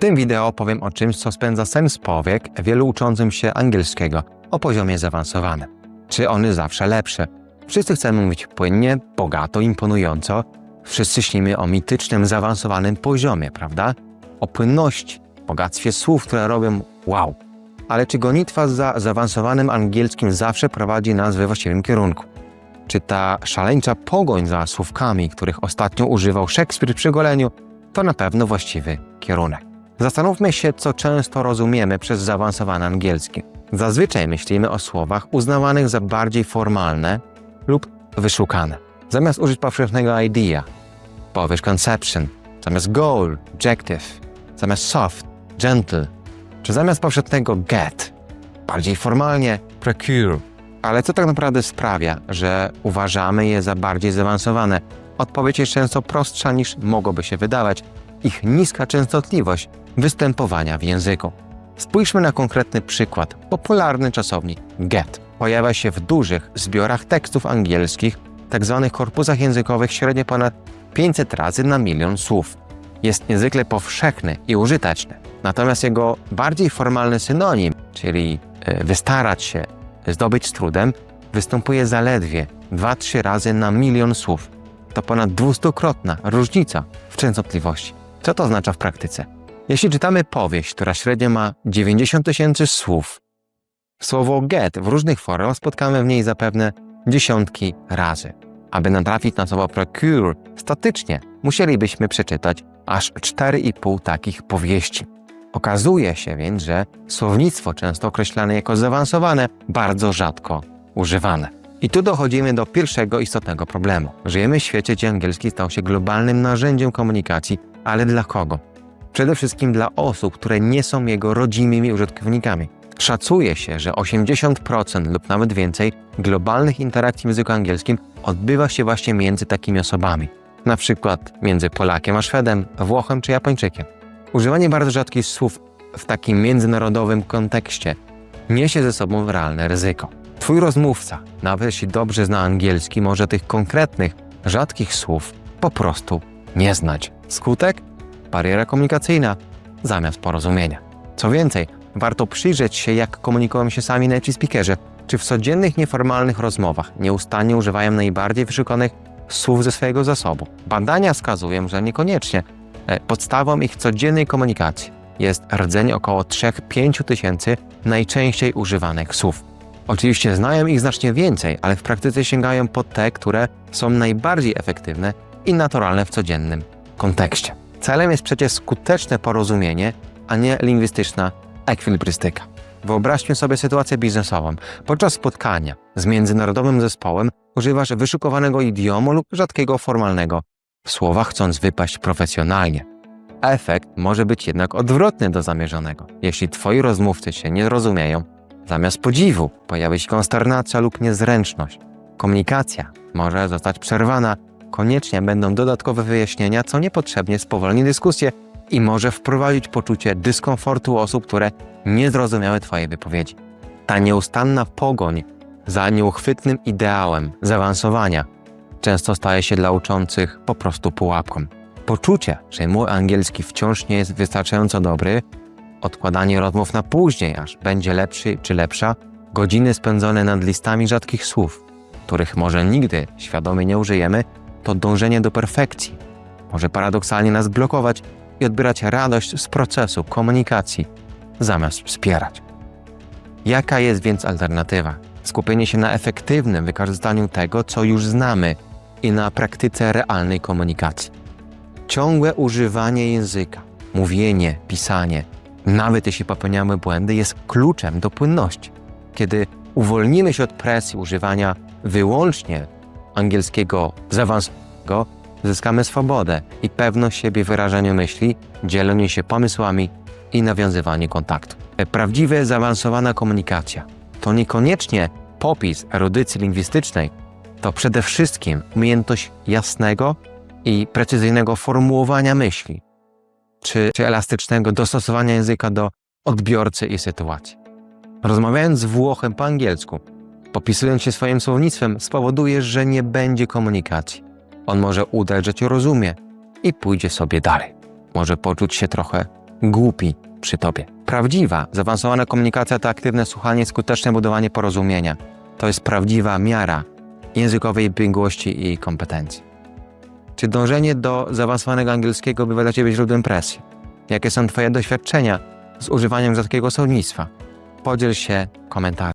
tym wideo opowiem o czymś, co spędza sens powiek wielu uczącym się angielskiego o poziomie zaawansowanym. Czy on jest zawsze lepszy? Wszyscy chcemy mówić płynnie, bogato, imponująco. Wszyscy śnimy o mitycznym, zaawansowanym poziomie, prawda? O płynności, bogactwie słów, które robią wow. Ale czy gonitwa za zaawansowanym angielskim zawsze prowadzi nas we właściwym kierunku? Czy ta szaleńcza pogoń za słówkami, których ostatnio używał Szekspir przy goleniu, to na pewno właściwy kierunek? Zastanówmy się, co często rozumiemy przez zaawansowany angielski. Zazwyczaj myślimy o słowach uznawanych za bardziej formalne lub wyszukane. Zamiast użyć powszechnego idea, powiesz conception, zamiast goal, objective, zamiast soft, gentle, czy zamiast powszechnego get, bardziej formalnie procure. Ale co tak naprawdę sprawia, że uważamy je za bardziej zaawansowane? Odpowiedź jest często prostsza niż mogłoby się wydawać. Ich niska częstotliwość występowania w języku. Spójrzmy na konkretny przykład. Popularny czasownik get pojawia się w dużych zbiorach tekstów angielskich, tzw. korpusach językowych średnio ponad 500 razy na milion słów. Jest niezwykle powszechny i użyteczny. Natomiast jego bardziej formalny synonim, czyli e, wystarać się, zdobyć z trudem, występuje zaledwie 2-3 razy na milion słów. To ponad dwustukrotna różnica w częstotliwości. Co to oznacza w praktyce? Jeśli czytamy powieść, która średnio ma 90 tysięcy słów, słowo get w różnych formach spotkamy w niej zapewne dziesiątki razy. Aby natrafić na słowo procure statycznie, musielibyśmy przeczytać aż 4,5 takich powieści. Okazuje się więc, że słownictwo często określane jako zaawansowane bardzo rzadko używane. I tu dochodzimy do pierwszego istotnego problemu. Żyjemy w świecie, gdzie angielski stał się globalnym narzędziem komunikacji, ale dla kogo? Przede wszystkim dla osób, które nie są jego rodzimymi użytkownikami. Szacuje się, że 80% lub nawet więcej globalnych interakcji w języku angielskim odbywa się właśnie między takimi osobami. Na przykład między Polakiem a Szwedem, Włochem czy Japończykiem. Używanie bardzo rzadkich słów w takim międzynarodowym kontekście niesie ze sobą realne ryzyko. Twój rozmówca, nawet jeśli dobrze zna angielski, może tych konkretnych, rzadkich słów po prostu nie znać. Skutek? Bariera komunikacyjna zamiast porozumienia. Co więcej, warto przyjrzeć się, jak komunikują się sami native speakerzy. Czy w codziennych, nieformalnych rozmowach nieustannie używają najbardziej wyszukanych słów ze swojego zasobu? Badania wskazują, że niekoniecznie. E, Podstawą ich codziennej komunikacji jest rdzenie około 3-5 tysięcy najczęściej używanych słów. Oczywiście znają ich znacznie więcej, ale w praktyce sięgają po te, które są najbardziej efektywne i naturalne w codziennym kontekście. Celem jest przecież skuteczne porozumienie, a nie lingwistyczna ekwilibrystyka. Wyobraźmy sobie sytuację biznesową. Podczas spotkania z międzynarodowym zespołem używasz wyszukowanego idiomu lub rzadkiego formalnego słowa, chcąc wypaść profesjonalnie. Efekt może być jednak odwrotny do zamierzonego. Jeśli twoi rozmówcy się nie rozumieją, zamiast podziwu pojawi się konsternacja lub niezręczność. Komunikacja może zostać przerwana, koniecznie będą dodatkowe wyjaśnienia, co niepotrzebnie spowolni dyskusję i może wprowadzić poczucie dyskomfortu osób, które nie zrozumiały Twojej wypowiedzi. Ta nieustanna pogoń za nieuchwytnym ideałem zaawansowania często staje się dla uczących po prostu pułapką. Poczucie, że mój angielski wciąż nie jest wystarczająco dobry, odkładanie rozmów na później, aż będzie lepszy czy lepsza, godziny spędzone nad listami rzadkich słów, których może nigdy świadomie nie użyjemy, to dążenie do perfekcji może paradoksalnie nas blokować i odbierać radość z procesu komunikacji, zamiast wspierać. Jaka jest więc alternatywa? Skupienie się na efektywnym wykorzystaniu tego, co już znamy i na praktyce realnej komunikacji. Ciągłe używanie języka, mówienie, pisanie, nawet jeśli popełniamy błędy, jest kluczem do płynności. Kiedy uwolnimy się od presji używania wyłącznie angielskiego zaawansowanego, zyskamy swobodę i pewność siebie w wyrażaniu myśli, dzieleniu się pomysłami i nawiązywaniu kontaktu. Prawdziwie zaawansowana komunikacja to niekoniecznie popis erudycji lingwistycznej, to przede wszystkim umiejętność jasnego i precyzyjnego formułowania myśli, czy, czy elastycznego dostosowania języka do odbiorcy i sytuacji. Rozmawiając z Włochem po angielsku, popisując się swoim słownictwem, spowodujesz, że nie będzie komunikacji. On może udać, że cię rozumie i pójdzie sobie dalej. Może poczuć się trochę głupi przy tobie. Prawdziwa, zaawansowana komunikacja to aktywne słuchanie, skuteczne budowanie porozumienia. To jest prawdziwa miara językowej biegłości i kompetencji. Czy dążenie do zaawansowanego angielskiego bywa dla ciebie źródłem presji? Jakie są twoje doświadczenia z używaniem rzadkiego słownictwa? Podziel się komentarzem.